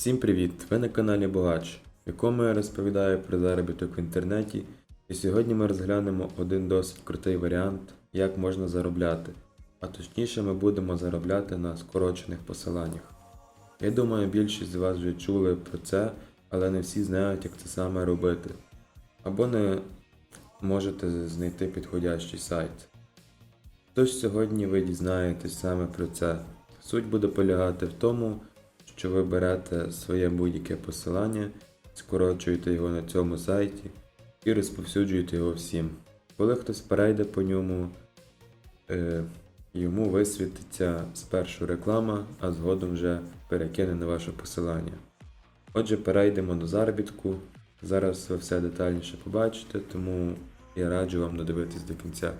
Всім привіт! Ви на каналі Богач, в якому я розповідаю про заробіток в інтернеті. І сьогодні ми розглянемо один досить крутий варіант, як можна заробляти. А точніше, ми будемо заробляти на скорочених посиланнях. Я думаю, більшість з вас вже чули про це, але не всі знають, як це саме робити. Або не можете знайти підходящий сайт. Тож сьогодні ви дізнаєтесь саме про це. Суть буде полягати в тому, що ви берете своє будь-яке посилання, скорочуєте його на цьому сайті і розповсюджуєте його всім. Коли хтось перейде по ньому, е, йому висвітиться спершу реклама, а згодом вже перекине на ваше посилання. Отже, перейдемо до заробітку. Зараз ви все детальніше побачите, тому я раджу вам додивитись до кінця.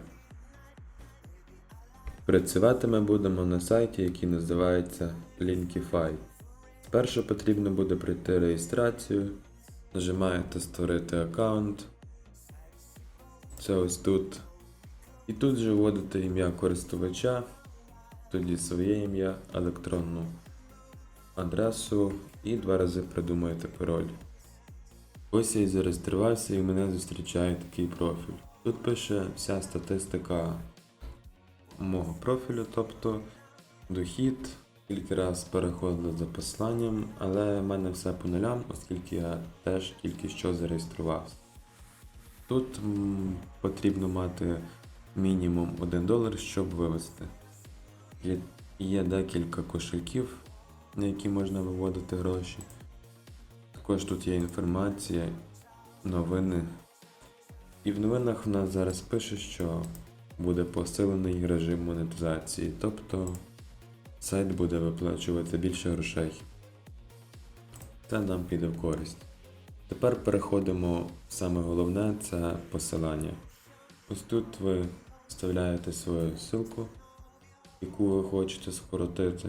Працювати ми будемо на сайті, який називається Linkify. Спершу потрібно буде пройти реєстрацію. Нажимаєте Створити аккаунт. Це ось тут. І тут же вводите ім'я користувача, тоді своє ім'я, електронну адресу і два рази придумаєте пароль. Ось я і зареєструвався і мене зустрічає такий профіль. Тут пише вся статистика мого профілю, тобто дохід, скільки раз переходили за посланням, але в мене все по нулям, оскільки я теж тільки що зареєструвався. Тут потрібно мати мінімум 1 долар, щоб вивести. Є, є декілька кошельків, на які можна виводити гроші. Також тут є інформація, новини. І в новинах в нас зараз пише, що буде посилений режим монетизації, тобто сайт буде виплачувати більше грошей. Це нам піде в користь. Тепер переходимо в саме головне це посилання. Ось тут ви вставляєте свою ссылку, яку ви хочете скоротити.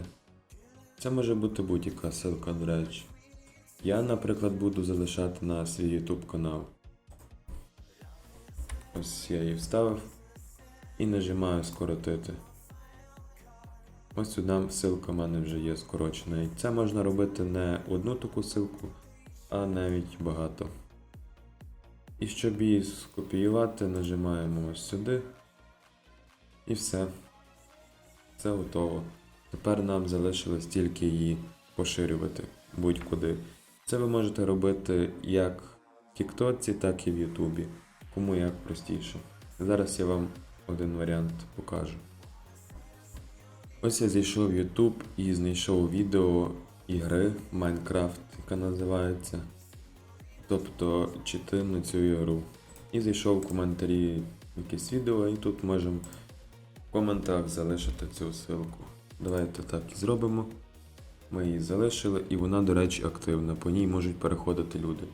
Це може бути будь-яка ссылка, до речі. Я, наприклад, буду залишати на свій YouTube канал. Ось я її вставив і нажимаю скоротити. Ось сюди ссылка в мене вже є скорочена. І це можна робити не одну таку ссылку, а навіть багато. І щоб її скопіювати, нажимаємо ось сюди. І все. Це готово. Тепер нам залишилось тільки її поширювати будь-куди. Це ви можете робити як в Тіктоці, так і в Ютубі. Кому як простіше. Зараз я вам один варіант покажу. Ось я зайшов в YouTube і знайшов відео ігри Minecraft, яка називається. Тобто чити на цю ігру. І зайшов в коментарі якесь відео, і тут можемо в коментах залишити цю ссылку. Давайте так і зробимо. Ми її залишили, і вона, до речі, активна. По ній можуть переходити люди.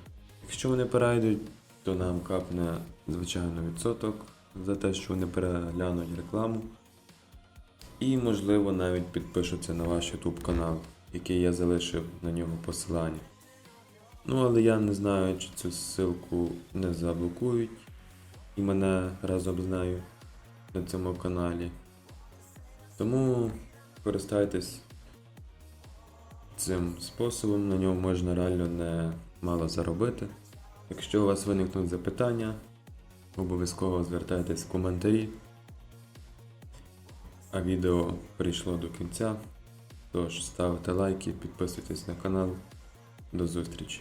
Якщо вони перейдуть, то нам капне звичайно відсоток за те, що вони переглянуть рекламу. І, можливо, навіть підпишуться на ваш YouTube канал, який я залишив на нього посилання. Ну, але я не знаю, чи цю ссылку не заблокують і мене разом з нею на цьому каналі. Тому користайтесь цим способом, на ньому можна реально не мало заробити. Якщо у вас виникнуть запитання, обов'язково звертайтесь в коментарі. А відео прийшло до кінця. Тож ставте лайки, підписуйтесь на канал. До зустрічі!